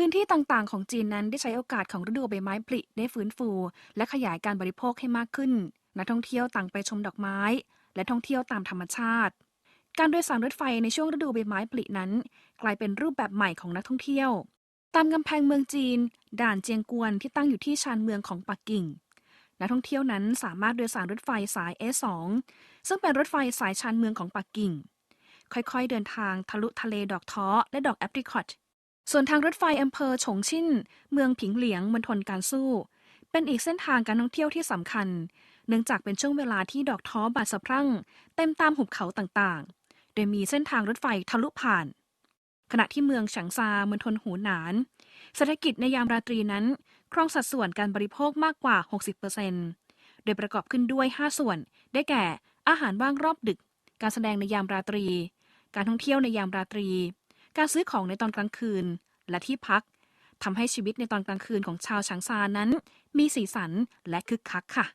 พื้นที่ต่างๆ ของจีนนั้นได้ใช้โอกาสของฤดูใบไม้ผลิได้ฟื้นฟู และขยายการบริโภคให้มากขึ้น นักท่องเที่ยวต่างไปชมดอกไม้ และท่องเที่ยวตามธรรมชาติ การโดยสารรถไฟในช่วงฤดูใบไม้ผลินั้น กลายเป็นรูปแบบใหม่ของนักท่องเที่ยว ตามกำแพงเมืองจีน ด่านเจียงกวนที่ตั้งอยู่ที่ชานเมืองของปักกิ่งนักท่องเที่ยวนั้นสามารถโดยสารรถไฟสาย S2 ซึ่งเป็นรถไฟสายชานเมืองของปักกิ่ง ค่อยๆเดินทางทะลุทะเลดอกท้อและดอกแอปริคอต ส่วนทางรถไฟอำเภอฉงชิ่น เมืองผิงเหลียงมณฑลการสู้ เป็นอีกเส้นทางการท่องเที่ยวที่สำคัญ เนื่องจากเป็นช่วงเวลาที่ดอกท้อบานสะพรั่ง เต็มตามหุบเขาต่างๆ โดยมีเส้นทางรถไฟทะลุผ่าน ขณะที่เมืองฉางซามณฑลหูหนานเศรษฐกิจในยามราตรีนั้น ครองสัดส่วนการบริโภคมากกว่า 60%โดยประกอบขึ้นด้วย 5 ส่วน ได้แก่ อาหารว่างรอบดึก การแสดงในยามราตรี การท่องเที่ยวในยามราตรี การซื้อของในตอนกลางคืน และที่พักทำให้ชีวิตในตอนกลางคืนของชาวฉางซานั้น มีสีสันและคึกคักค่ะ